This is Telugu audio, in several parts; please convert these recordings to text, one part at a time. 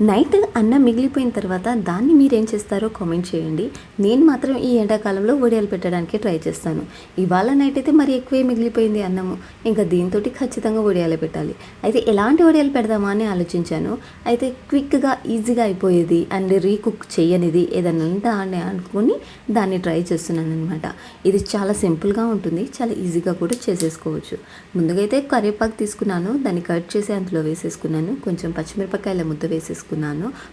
నైట్ అన్నం మిగిలిపోయిన తర్వాత దాన్ని మీరేం చేస్తారో కామెంట్ చేయండి. నేను మాత్రం ఈ ఎండాకాలంలో వడియాలు పెట్టడానికి ట్రై చేస్తాను. ఇవాళ నైట్ అయితే మరి ఎక్కువే మిగిలిపోయింది అన్నము. ఇంకా దీంతో ఖచ్చితంగా వడియాలు పెట్టాలి. అయితే ఎలాంటి వడియాలు పెడదామా అని ఆలోచించాను. అయితే క్విక్గా ఈజీగా అయిపోయేది అండ్ రీకుక్ చేయనిది ఏదన్నా ఉందా అని అనుకుని దాన్ని ట్రై చేస్తున్నాను అనమాట ఇది చాలా సింపుల్గా ఉంటుంది. చాలా ఈజీగా కూడా చేసేసుకోవచ్చు. ముందుగా అయితే కరివేపాకు తీసుకున్నాను. దాన్ని కట్ చేసి అందులో వేసేసుకున్నాను. కొంచెం పచ్చిమిరపకాయల ముద్ద వేసేసుకున్నాను.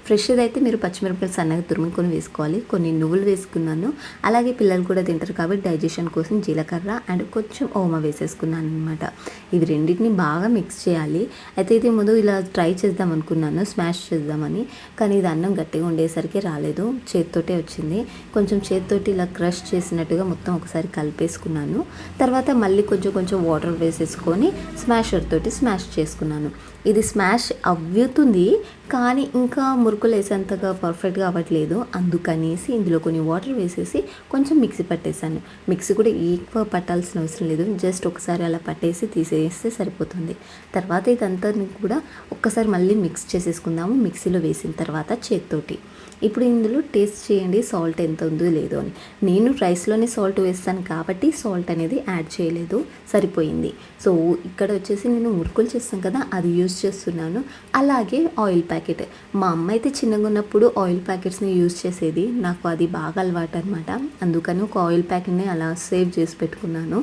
ఫ్రెష్ అయితే మీరు పచ్చిమిరపకాయలు సన్నగా తురుముకొని వేసుకోవాలి. కొన్ని నువ్వులు వేసుకున్నాను. అలాగే పిల్లలు కూడా తింటారు కాబట్టి డైజెషన్ కోసం జీలకర్ర అండ్ కొంచెం ఓమ వేసేసుకున్నాను అనమాట ఇవి రెండింటిని బాగా మిక్స్ చేయాలి. అయితే ఇది ముందు ఇలా ట్రై చేద్దాం అనుకున్నాను. స్మాష్ చేద్దామని. కానీ ఇది అన్నం గట్టిగా ఉండేసరికి రాలేదు. చేతితోటే వచ్చింది. కొంచెం చేతితోటి ఇలా క్రష్ చేసినట్టుగా మొత్తం ఒకసారి కలిపేసుకున్నాను. తర్వాత మళ్ళీ కొంచెం కొంచెం వాటర్ వేసేసుకొని స్మాషర్ తోటి స్మాష్ చేసుకున్నాను. ఇది స్మాష్ అవ్వుతుంది. కానీ ఇంకా మురుకులు వేసేంతగా పర్ఫెక్ట్గా అవ్వట్లేదు. అందుకనేసి ఇందులో కొన్ని వాటర్ వేసేసి కొంచెం మిక్సీ పట్టేశాను. మిక్సీ కూడా ఎక్కువ పట్టాల్సిన అవసరం లేదు. జస్ట్ ఒకసారి అలా పట్టేసి తీసేస్తే సరిపోతుంది. తర్వాత ఇదంతా కూడా ఒక్కసారి మళ్ళీ మిక్స్ చేసేసుకుందాము. మిక్సీలో వేసిన తర్వాత చేత్తోటి. ఇప్పుడు ఇందులో టేస్ట్ చేయండి సాల్ట్ ఎంత ఉందో లేదో అని. నేను రైస్లోనే సాల్ట్ వేస్తాను కాబట్టి సాల్ట్ అనేది యాడ్ చేయలేదు సరిపోయింది. సో ఇక్కడ వచ్చేసి నేను మురుకులు చేస్తాను కదా అది యూజ్ చేస్తున్నాను. అలాగే ఆయిల్ ప్యాకెట్. మా అమ్మ అయితే చిన్నగా ఉన్నప్పుడు ఆయిల్ ప్యాకెట్స్ని యూజ్ చేసేది. నాకు అది బాగా అలవాటు అనమాట అందుకని ఒక ఆయిల్ ప్యాకెట్ని అలా సేవ్ చేసి పెట్టుకున్నాను.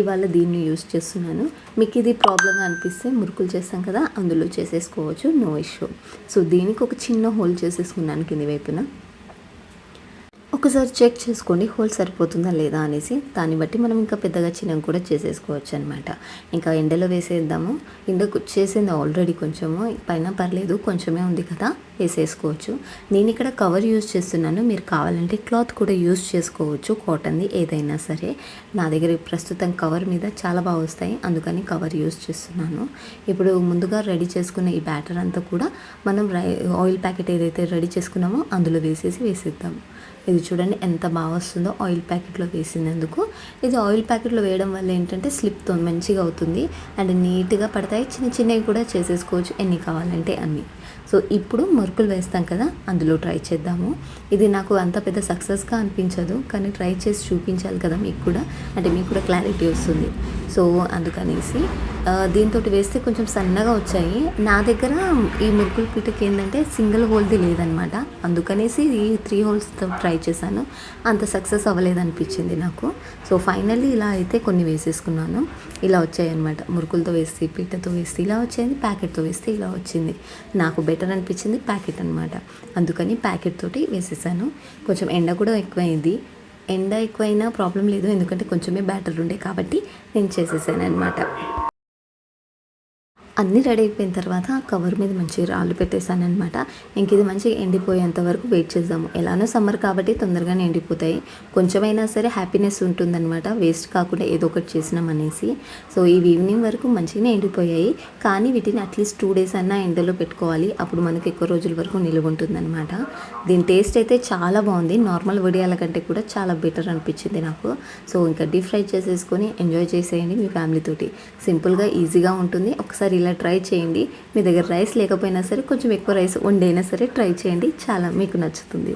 ఇవాళ దీన్ని యూస్ చేస్తున్నాను. మీకు ఇది ప్రాబ్లంగా అనిపిస్తే మురుకులు చేస్తాం కదా అందులో చేసేసుకోవచ్చు. No issue. సో దీనికి ఒక చిన్న హోల్ చేసేసుకున్నాను కింది వైపున ఒకసారి చెక్ చేసుకోండి హోల్ సరిపోతుందా లేదా అనేసి దాన్ని బట్టి మనం ఇంకా పెద్దగా చిన్న కూడా చేసేసుకోవచ్చు అనమాట ఇంకా ఎండలో వేసేద్దాము. ఎండకు చేసింది ఆల్రెడీ కొంచెము. పైన పర్లేదు కొంచెమే ఉంది కదా. వేసేసుకోవచ్చు. నేను ఇక్కడ కవర్ యూజ్ చేస్తున్నాను. మీరు కావాలంటే క్లాత్ కూడా యూజ్ చేసుకోవచ్చు కాటన్ది ఏదైనా సరే. నా దగ్గర ప్రస్తుతం కవర్ మీద చాలా బాగా వస్తాయి. అందుకని కవర్ యూజ్ చేస్తున్నాను. ఇప్పుడు ముందుగా రెడీ చేసుకున్న ఈ బ్యాటర్ అంతా కూడా మనం రై ఆయిల్ ప్యాకెట్ ఏదైతే రెడీ చేసుకున్నామో అందులో వేసేసి వేసేద్దాం. ఇది చూడండి ఎంత బాగా వస్తుందో ఆయిల్ ప్యాకెట్లో వేసినందుకు. ఇది ఆయిల్ ప్యాకెట్లో వేయడం వల్ల ఏంటంటే స్లిప్తో మంచిగా అవుతుంది. అండ్ నీట్గా పడతాయి. చిన్న చిన్నవి కూడా చేసేసుకోవచ్చు. ఎన్ని కావాలంటే అన్ని. సో ఇప్పుడు మురుకులు వేస్తాం కదా అందులో ట్రై చేద్దాము. ఇది నాకు అంత పెద్ద సక్సెస్గా అనిపించదు కానీ ట్రై చేసి చూపించాలి కదా మీకు కూడా. అంటే మీకు కూడా క్లారిటీ వస్తుంది. సో అందుకనేసి దీంతో వేస్తే కొంచెం సన్నగా వచ్చాయి. నా దగ్గర ఈ మురుకుల పీటకి ఏంటంటే సింగిల్ హోల్ది లేదనమాట. అందుకనేసి ఈ త్రీ హోల్స్తో ట్రై చేశాను. అంత సక్సెస్ అవ్వలేదనిపించింది నాకు. సో ఫైనల్లీ ఇలా అయితే కొన్ని వేసేసుకున్నాను. ఇలా వచ్చాయి అనమాట మురుకులతో వేస్తే పీటతో వేస్తే ఇలా వచ్చింది ప్యాకెట్తో వేస్తే ఇలా వచ్చింది. నాకు బెటర్ అనిపించింది ప్యాకెట్ అనమాట అందుకని ప్యాకెట్ తోటి వేసేసాను. కొంచెం ఎండ కూడా ఎక్కువైంది. ఎండ ఎక్కువైనా ప్రాబ్లం లేదు. ఎందుకంటే కొంచెమే బ్యాటర్ ఉండే కాబట్టి నేను చేసేసాను అనమాట అన్నీ రెడీ అయిపోయిన తర్వాత కవర్ మీద మంచిగా రాళ్ళు పెట్టేశాను అనమాట ఇంక ఇది మంచిగా ఎండిపోయేంత వరకు వెయిట్ చేద్దాము. ఎలానో సమ్మర్ కాబట్టి తొందరగానే ఎండిపోతాయి. కొంచెమైనా సరే హ్యాపీనెస్ ఉంటుందన్నమాట. వేస్ట్ కాకుండా ఏదో ఒకటి చేసినాం అనేసి. సో ఈ ఈవినింగ్ వరకు మంచిగానే ఎండిపోయాయి. కానీ వీటిని అట్లీస్ట్ టూ డేస్ అన్నా ఎండలో పెట్టుకోవాలి. అప్పుడు మనకి ఎక్కువ రోజుల వరకు నిలువ ఉంటుందన్నమాట. దీని టేస్ట్ అయితే చాలా బాగుంది. నార్మల్ వడియాల కంటే కూడా చాలా బెటర్ అనిపించింది నాకు. సో ఇంకా డీప్ ఫ్రై చేసేసుకొని ఎంజాయ్ చేసేయండి మీ ఫ్యామిలీ తోటి సింపుల్గా ఈజీగా ఉంటుంది. ఒకసారి ఇలా ట్రై చేయండి. మీ దగ్గర రైస్ లేకపోయినా సరే కొంచెం ఎక్కువ రైస్ వండైనా సరే ట్రై చేయండి. చాలా మీకు నచ్చుతుంది.